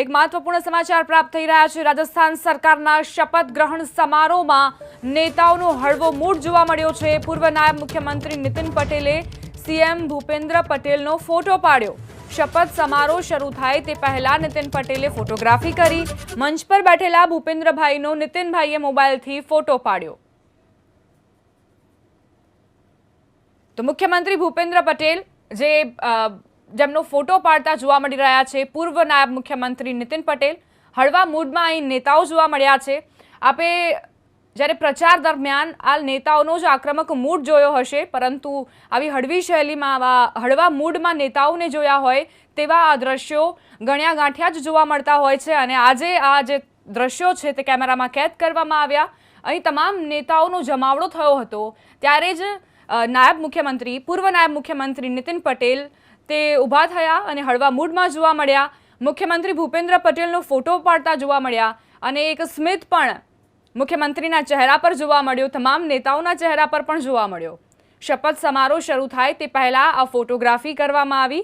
એક મહત્વપૂર્ણ સમાચાર પ્રાપ્ત થઈ રહ્યા છે. રાજસ્થાન સરકારના શપથ ગ્રહણ સમારોહમાં નેતાઓનો હળવો મૂડ જોવા મળ્યો છે. પૂર્વ નાયબ મુખ્યમંત્રી નીતિન પટેલે સીએમ ભૂપેન્દ્ર પટેલનો ફોટો પાડ્યો. શપથ સમારોહ શરૂ થાય તે પહેલા નીતિન પટેલે ફોટોગ્રાફી કરી. મંચ પર બેઠેલા ભૂપેન્દ્રભાઈનો નીતિનભાઈએ મોબાઈલથી ફોટો પાડ્યો. તો મુખ્યમંત્રી ભૂપેન્દ્ર પટેલ જે જેમનો ફોટો પાડતા જોવા મળી રહ્યા છે. પૂર્વ નાયબ મુખ્યમંત્રી નીતિન પટેલ હળવા મૂડમાં અહીં નેતાઓ જોવા મળ્યા છે. આપે જ્યારે પ્રચાર દરમિયાન આ નેતાઓનો જ આક્રમક મૂડ જોયો હશે, પરંતુ આવી હળવી શૈલીમાં, આવા હળવા મૂડમાં નેતાઓને જોયા હોય તેવા આ દ્રશ્યો ગણ્યા ગાંઠ્યા જ જોવા મળતા હોય છે અને આજે આ જે દ્રશ્યો છે તે કેમેરામાં કેદ કરવામાં આવ્યા. અહીં તમામ નેતાઓનો જમાવડો થયો હતો. ત્યારે જ નાયબ મુખ્યમંત્રી, પૂર્વ નાયબ મુખ્યમંત્રી નીતિન પટેલ તે ઊભા થયા અને હળવા મૂડમાં જોવા મળ્યા. મુખ્યમંત્રી ભૂપેન્દ્ર પટેલનો ફોટો પાડતા જોવા મળ્યા અને એક સ્મિત પણ મુખ્યમંત્રીના ચહેરા પર જોવા મળ્યો. તમામ નેતાઓના ચહેરા પર પણ જોવા મળ્યો. શપથ સમારોહ શરૂ થાય તે પહેલાં આ ફોટોગ્રાફી કરવામાં આવી.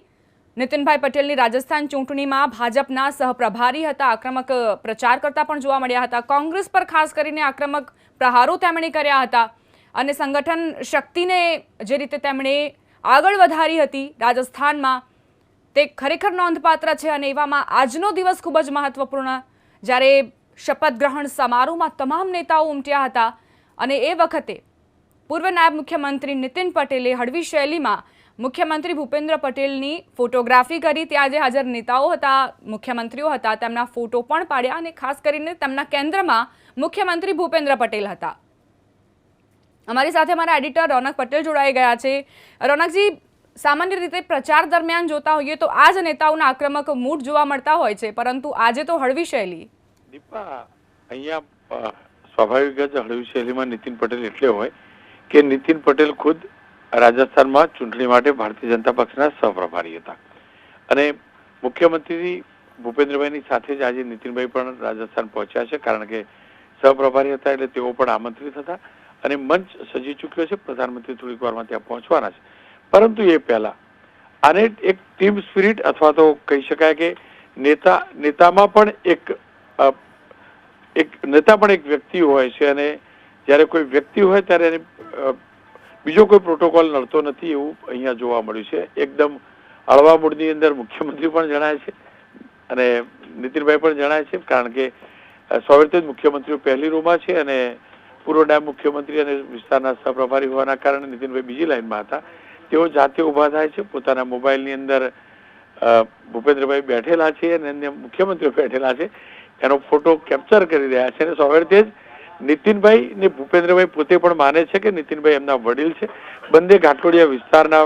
નીતિનભાઈ પટેલની રાજસ્થાન ચૂંટણીમાં ભાજપના સહપ્રભારી હતા, આક્રમક પ્રચાર કરતા પણ જોવા મળ્યા હતા. કોંગ્રેસ પર ખાસ કરીને આક્રમક પ્રહારો તેમણે કર્યા હતા અને સંગઠન શક્તિને જે રીતે તેમણે આગળ વધારી હતી રાજસ્થાનમાં. તે ખરેખર નોંધપાત્ર છે અને એવામાં આજનો દિવસ ખૂબ જ મહત્વપૂર્ણ. જ્યારે શપથ ગ્રહણ સમારોહમાં તમામ નેતાઓ ઉમટ્યા હતા અને એ વખતે પૂર્વ નાયબ મુખ્યમંત્રી નીતિન પટેલે હળવી શૈલીમાં મુખ્યમંત્રી ભૂપેન્દ્ર પટેલની ફોટોગ્રાફી કરી. ત્યાં જે હાજર નેતાઓ હતા, મુખ્યમંત્રીઓ હતા, તેમના ફોટો પણ પાડ્યા અને ખાસ કરીને તેમના કેન્દ્રમાં મુખ્યમંત્રી ભૂપેન્દ્ર પટેલ હતા. અમારી સાથે અમારા એડિટર રોનક પટેલ જોડાઈ ગયા છે. રોનકજી, સામાન્ય રીતે પ્રચાર દરમિયાન જોતા હોઈએ તો આ જ નેતાઓના આક્રમક મૂડ જોવા મળતા હોય છે, પરંતુ આજે તો હળવી શૈલી. અહીંયા સ્વાભાવિક જ હળવી શૈલીમાં નીતિન પટેલ એટલે હોય કે નીતિન પટેલ ખુદ રાજસ્થાનમાં ચૂંટણી માટે ભારતીય જનતા પક્ષના સહપ્રભારી હતા. અને મુખ્યમંત્રી ભૂપેન્દ્રભાઈની સાથે જ આજે નીતિનભાઈ પણ રાજસ્થાન પહોંચ્યા છે, કારણ કે સહપ્રભારી હતા એટલે તેઓ પણ આમંત્રિત હતા. અને મંચ સજી ચૂક્યો છે. પ્રધાનમંત્રી થોડીક વારમાં ત્યાં પહોંચવાના છે. પરંતુ એ પહેલા આને એક ટીમ સ્પિરિટ અથવા તો કહી શકાય કે નેતા નેતામાં પણ એક એક નેતા પણ એક વ્યક્તિ હોય છે અને જ્યારે કોઈ વ્યક્તિ હોય ત્યારે એને બીજો કોઈ પ્રોટોકોલ નડતો નથી એવું અહીંયા જોવા મળ્યું છે. એકદમ હળવા મૂળની અંદર મુખ્યમંત્રી પણ જણાય છે અને નીતિનભાઈ પણ જણાય છે કારણ કે અ, સ્વાભાવિક જ મુખ્યમંત્રીઓ પહેલી રૂમાં છે અને પૂર્વ નાયબ મુખ્યમંત્રી અને વિસ્તારના સહપ્રભારી હોવાના કારણે નીતિનભાઈ બીજી લાઈનમાં હતા. તેઓ જાતે ઊભા થાય છે. પોતાના મોબાઈલની અંદર ભૂપેન્દ્રભાઈ બેઠેલા છે અને અન્ય મુખ્યમંત્રીઓ બેઠેલા છે. એનો ફોટો કેપ્ચર કરી રહ્યા છે અને સવારથી જ નીતિનભાઈ ને ભૂપેન્દ્રભાઈ પોતે પણ માને છે કે નીતિનભાઈ એમના વડીલ છે. બંને ઘાટલોડિયા વિસ્તારના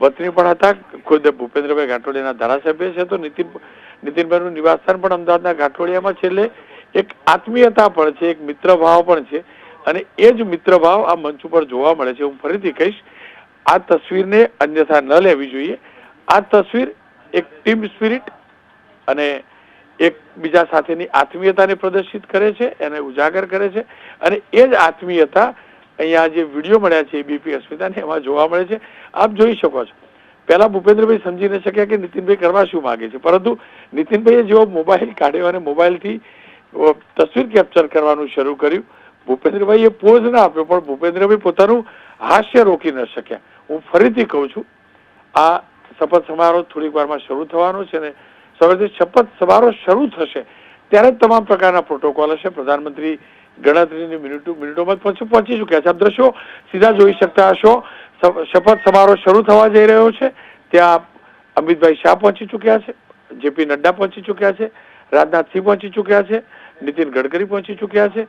વતની પણ હતા. ખુદ ભૂપેન્દ્રભાઈ ઘાટલોડિયાના ધારાસભ્ય છે. તો નીતિન, નીતિનભાઈનું નિવાસસ્થાન પણ અમદાવાદના ઘાટલોડિયામાં છે એટલે એક આત્મીયતા પણ છે, એક મિત્રભાવ પણ છે અને એ જ મિત્રભાવ આ મંચ ઉપર જોવા મળે છે. હું ફરીથી કહીશ, આ તસવીરને અન્યથા ન લેવી જોઈએ. આ તસવીર એક ટીમ સ્પિરિટ અને એકબીજા સાથેની આત્મીયતાને પ્રદર્શિત કરે છે, એને ઉજાગર કરે છે અને એ જ આત્મીયતા અહીંયા જે વીડિયો મળ્યા છે બીપી અસ્મિતાને એમાં જોવા મળે છે. આપ જોઈ શકો છો. પહેલા ભૂપેન્દ્રભાઈ સમજી ન શક્યા કે નીતિનભાઈ કરવા શું માંગે છે? પરંતુ નીતિનભાઈએ જેવો મોબાઈલ કાઢ્યો અને મોબાઈલથી તસવીર કેપ્ચર કરવાનું શરૂ કર્યું. ભૂપેન્દ્રભાઈએ પોઝ ના આપ્યો, પણ ભૂપેન્દ્રભાઈ પોતાનું હાસ્ય રોકી ન શક્યા. હું ફરીથી કહું છું, આ શપથ સમારોહ થોડીક વારમાં શરૂ થવાનો છે ને સવારથી શપથ સમારોહ શરૂ થશે ત્યારે જ તમામ પ્રકારના પ્રોટોકોલ હશે. પ્રધાનમંત્રી ગણતરીની મિનિટો મિનિટોમાં પછી પહોંચી ચૂક્યા છે. આપ દ્રશ્યો સીધા જોઈ શકતા હશો. શપથ સમારોહ શરૂ થવા જઈ રહ્યો છે. ત્યાં અમિતભાઈ શાહ પહોંચી ચૂક્યા છે. જેપી નડ્ડા પહોંચી ચૂક્યા છે. રાજનાથસિંહ પહોંચી ચૂક્યા છે. નીતિન ગડકરી પહોંચી ચૂક્યા છે.